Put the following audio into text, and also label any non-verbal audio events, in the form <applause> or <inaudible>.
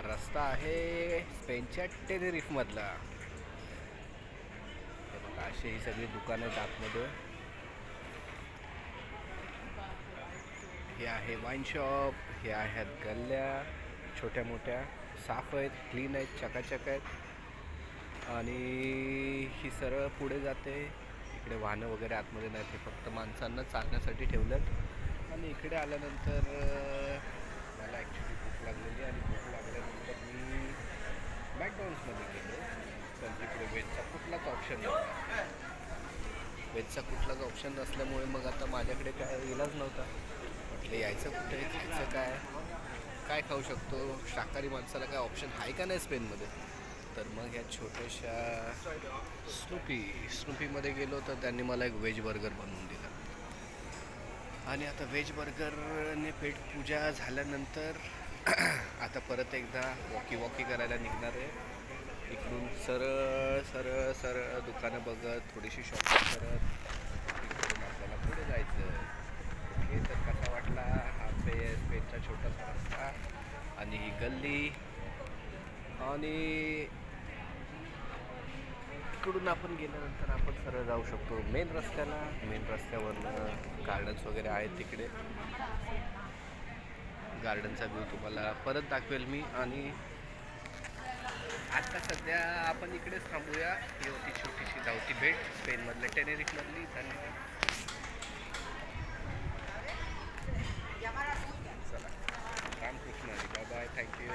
हा रस्ता आहे स्पेनच्या टेनेरिफमधला. हे बघा अशी ही सगळी दुकानं आहेत आतमध्ये. हे आहे वाईन शॉप हे आहेत गल्ल्या छोट्या मोठ्या साफ आहेत क्लीन आहेत चकाचक आहेत. आणि ही सरळ पुढे जाते. इकडे वाहनं वगैरे आतमध्ये नाहीत हे फक्त माणसांना चालण्यासाठी ठेवलं आणि इकडे आल्यानंतर मला ॲक्च्युली लागलेली आणि भूक लागल्यानंतर मी मॅकडॉनल्ड्समध्ये गेलो. तर तिकडे वेजचा कुठलाच ऑप्शन नव्हता. वेजचा कुठलाच ऑप्शन नसल्यामुळे मग आता माझ्याकडे काय इलाज नव्हता. म्हटलं यायचं कुठे? खायचं काय? काय खाऊ शकतो? शाकाहारी माणसाला काय ऑप्शन आहे का नाही स्पेनमध्ये? तर मग ह्या छोट्याशा स्नूपी स्नूपीमध्ये गेलो तर त्यांनी मला एक व्हेज बर्गर बनवून दिला. आणि आता व्हेज बर्गरने पेट पूजा झाल्यानंतर <clears throat> आता परत एकदा वॉकी वॉकी करायला निघणार आहे. इकडून सरळ सरळ सरळ दुकानं बघत थोडीशी शॉपिंग करत इकडून आपल्याला पुढे जायचं ओके तर कसा वाटला हा पेन पेनचा छोटासा रस्ता आणि ही गल्ली. आणि इकडून आपण गेल्यानंतर आपण सरळ जाऊ शकतो. मेन रस्त्याला. मेन रस्त्यावरनं गार्डन्स वगैरे आहेत तिकडे. गार्डनचा व्ह्यू तुम्हाला परत दाखवेल मी. आणि आता सध्या आपण इकडेच थांबूया. ही होती छोटीशी धावती भेट. स्पेनमधल्या टेनेरिफमधली धन्यवाद. चला. Ramakrishna bye bye thank you